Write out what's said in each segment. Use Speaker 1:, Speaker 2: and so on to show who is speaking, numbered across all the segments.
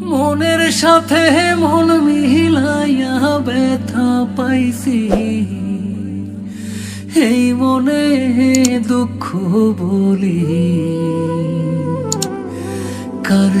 Speaker 1: মনের সাথে মন মিলাইয়া ব্যথা পাইছি। এই মনে দুঃখ বলি। কার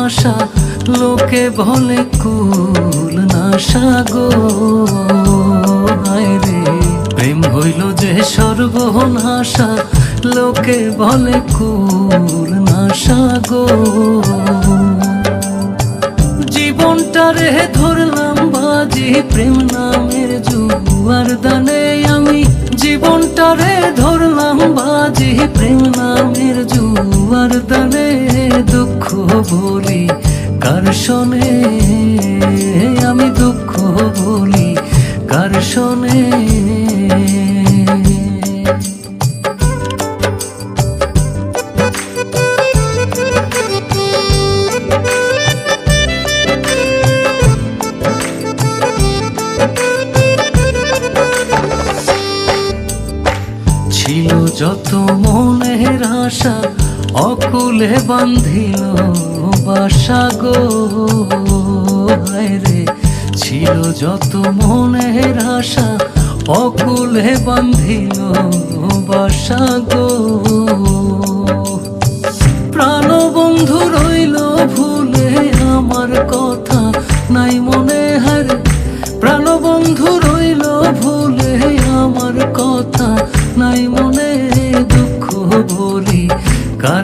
Speaker 1: সর্বনাশা লোকে বলে কুল নাশা গো রে, প্রেম হইল যে সর্বনাশা লোকে বলে কুল নাশা গো জীবনটারে ধরলাম বাজি, প্রেম নামের জুয়ার দানে আমি। জীবনটারে ধরলাম বাজি, প্রেম নামের জুয়ার দানে দুঃখ বলি শোনে আমি দুঃখ বলি কার শোনে? ছিল যত মনের আশা অকুলে বান্ধিল বাসা গো রে ছিল যত মনের আশা, অকুলে বান্ধিল বাসা গো। প্রাণ বন্ধু রইল ভুলে, আমার কথা নাই মনে হারে। প্রাণ বন্ধু রইল ভুলে, আমার কথা নাই মনে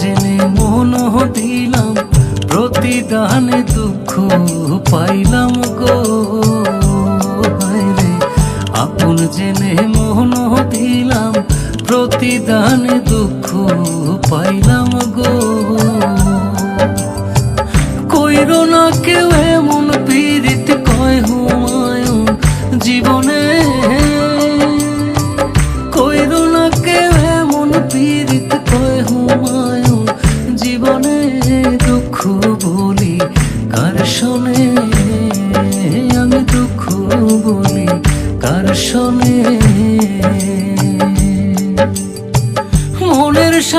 Speaker 1: জেনে মন দিলাম প্রতিদানে দুঃখ পাইলাম গো। রে আপন জেনে মন দিলাম প্রতিদানে দুঃখ পাইলাম গো। কইরো না কেউ